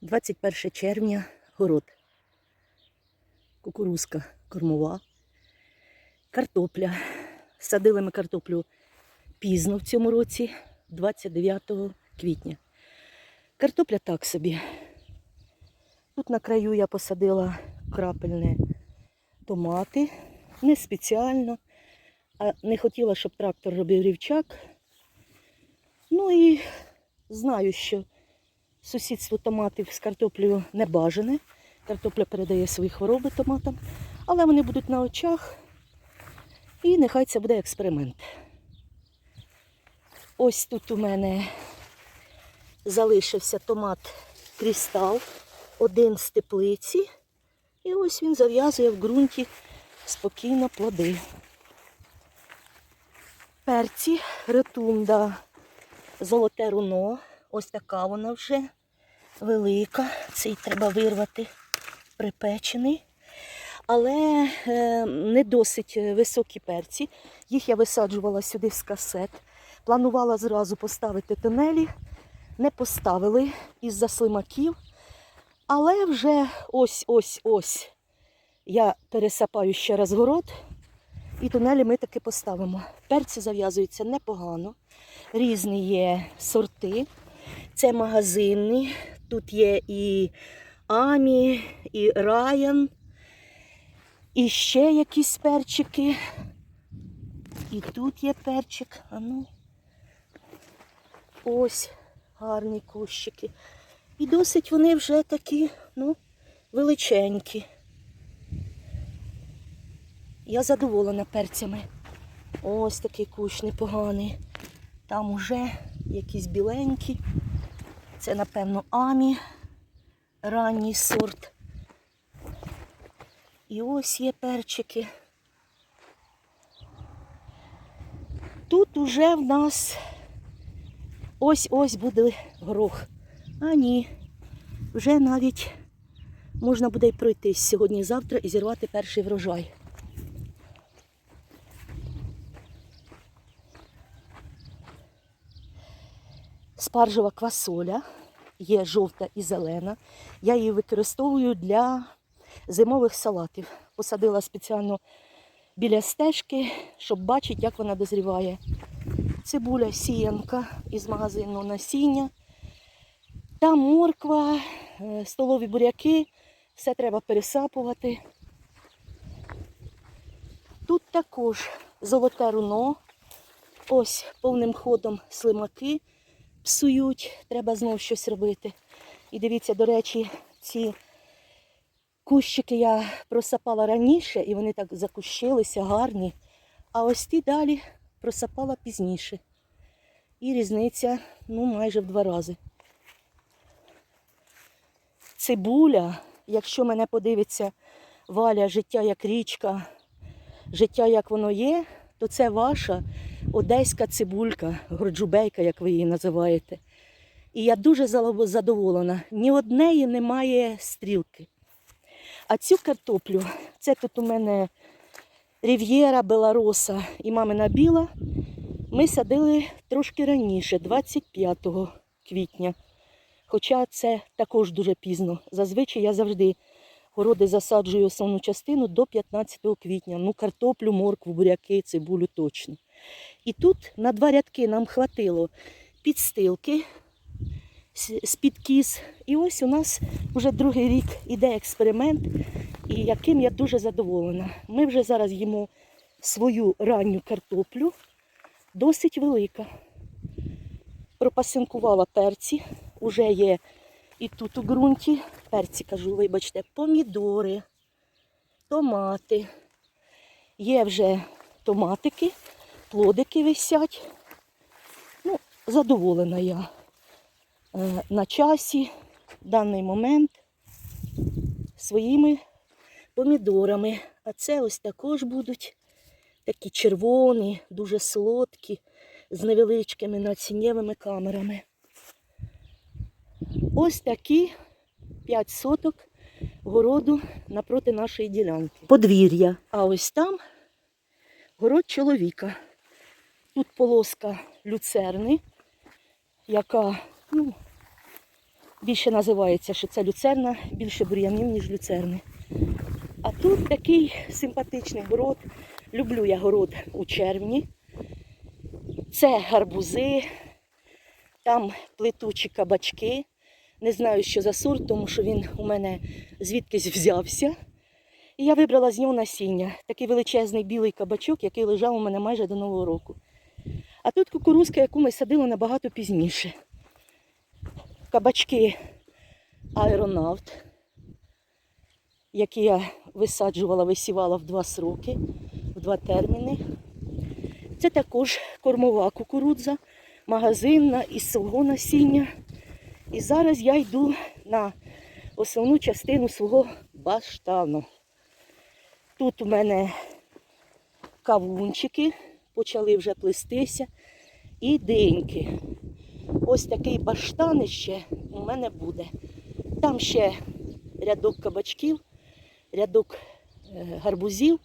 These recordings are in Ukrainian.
21 червня, город. Кукурузка кормова, картопля. Садили ми картоплю пізно в цьому році, 29 квітня. Картопля так собі. Тут на краю я посадила крапельне томати. Не спеціально, а не хотіла, щоб трактор робив рівчак. Ну і знаю, що сусідство томатів з картоплею не бажане. Картопля передає свої хвороби томатам, але вони будуть на очах. І нехай це буде експеримент. Ось тут у мене залишився томат крістал, один з теплиці. І ось він зав'язує в ґрунті спокійно плоди. Перці, ретунда, золоте руно. Ось така вона вже велика. Цей треба вирвати, припечений. Але е, не досить високі перці. Їх я висаджувала сюди з касет. Планувала зразу поставити тунелі. Не поставили із-за слимаків. Але вже ось-ось-ось я пересапаю ще раз город. І тунелі ми таки поставимо. Перці зав'язуються непогано. Різні є сорти. Це магазинні. Тут є і Амі, і Райан, і ще якісь перчики. І тут є перчик. А ну. Ось гарні кущики. І досить вони вже такі, ну, величенькі. Я задоволена перцями. Ось такий кущ непоганий. Там уже якісь біленькі. Це, напевно, амі, ранній сорт. І ось є перчики. Тут уже в нас ось-ось буде горох. А ні, вже навіть можна буде й пройтись сьогодні-завтра і зірвати перший врожай. Спаржева квасоля, є жовта і зелена. Я її використовую для зимових салатів. Посадила спеціально біля стежки, щоб бачити, як вона дозріває. Цибуля сіянка із магазину насіння. Та морква, е, столові буряки, все треба пересапувати. Тут також золоте руно. Ось повним ходом слимаки псують, треба знову щось робити. І дивіться, до речі, ці кущики я просапала раніше, і вони так закущилися, гарні. А ось ті далі просапала пізніше. І різниця ну, майже в два рази. Цибуля, якщо мене подивиться валя життя як річка, життя як воно є, то це ваша одеська цибулька, горджубейка, як ви її називаєте. І я дуже задоволена. Ні однеї немає стрілки. А цю картоплю, це тут у мене Рів'єра, Белароса і мамина біла. Ми садили трошки раніше, 25 квітня. Хоча це також дуже пізно. Зазвичай я завжди городи засаджую основну частину до 15 квітня. Ну, картоплю, моркву, буряки, цибулю точно. І тут на два рядки нам хватило підстилки з-під кіз. І ось у нас вже другий рік іде експеримент, і яким я дуже задоволена. Ми вже зараз їмо свою ранню картоплю, досить велика. Пропасинкувала перці, уже є і тут у ґрунті. Перці кажу, вибачте, помідори, томати. Є вже томатики, плодики висять. Ну, задоволена я е, на часі в даний момент своїми помідорами. А це ось також будуть такі червоні, дуже солодкі, з невеличкими насіннєвими камерами. Ось такі 5 соток городу напроти нашої ділянки. Подвір'я. А ось там город чоловіка. Тут полоска люцерни, яка ну, Більше називається, що це люцерна, більше бур'янів, ніж люцерни. А тут такий симпатичний город. Люблю я город у червні. Це гарбузи, там плетучі кабачки. Не знаю, що за сорт, тому що він у мене звідкись взявся. І я вибрала з нього насіння. Такий величезний білий кабачок, який лежав у мене майже до Нового року. А тут кукурузка, яку ми садили набагато пізніше. Кабачки аеронавт, які я висаджувала, висівала в два сроки, в два терміни. Це також кормова кукурудза, магазинна із свого насіння. І зараз я йду на основну частину свого баштану. Тут у мене кавунчики, почали вже плестися, і деньки. Ось такий баштанище у мене буде. Там ще рядок кабачків, рядок е, гарбузів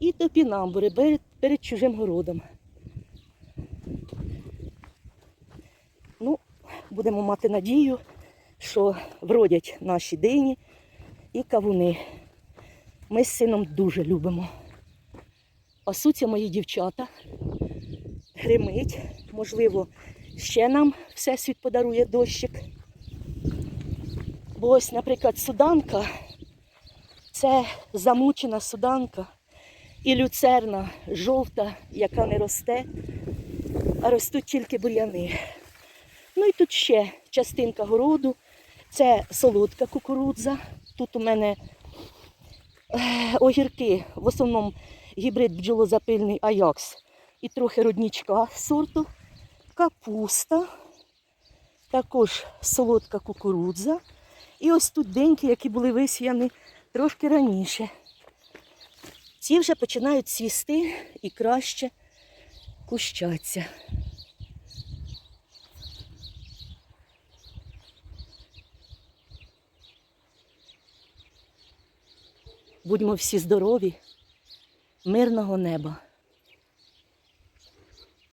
і топінамбури перед, перед чужим городом. Ну, будемо мати надію, що вродять наші дині і кавуни. Ми з сином дуже любимо. Пасуться мої дівчата. Гримить. Можливо, ще нам Всесвіт подарує дощик. Бо ось, наприклад, суданка це замучена суданка і люцерна жовта, яка не росте, а ростуть тільки бур'яни. Ну і тут ще частинка городу. Це солодка кукурудза. Тут у мене е, огірки, в основному гібрид бджолозапильний Аякс і трохи роднічка сорту, капуста, також солодка кукурудза. І ось тут деньки, які були висіяні трошки раніше. Ці вже починають цвісти і краще кущаться. Будьмо всі здорові, мирного неба.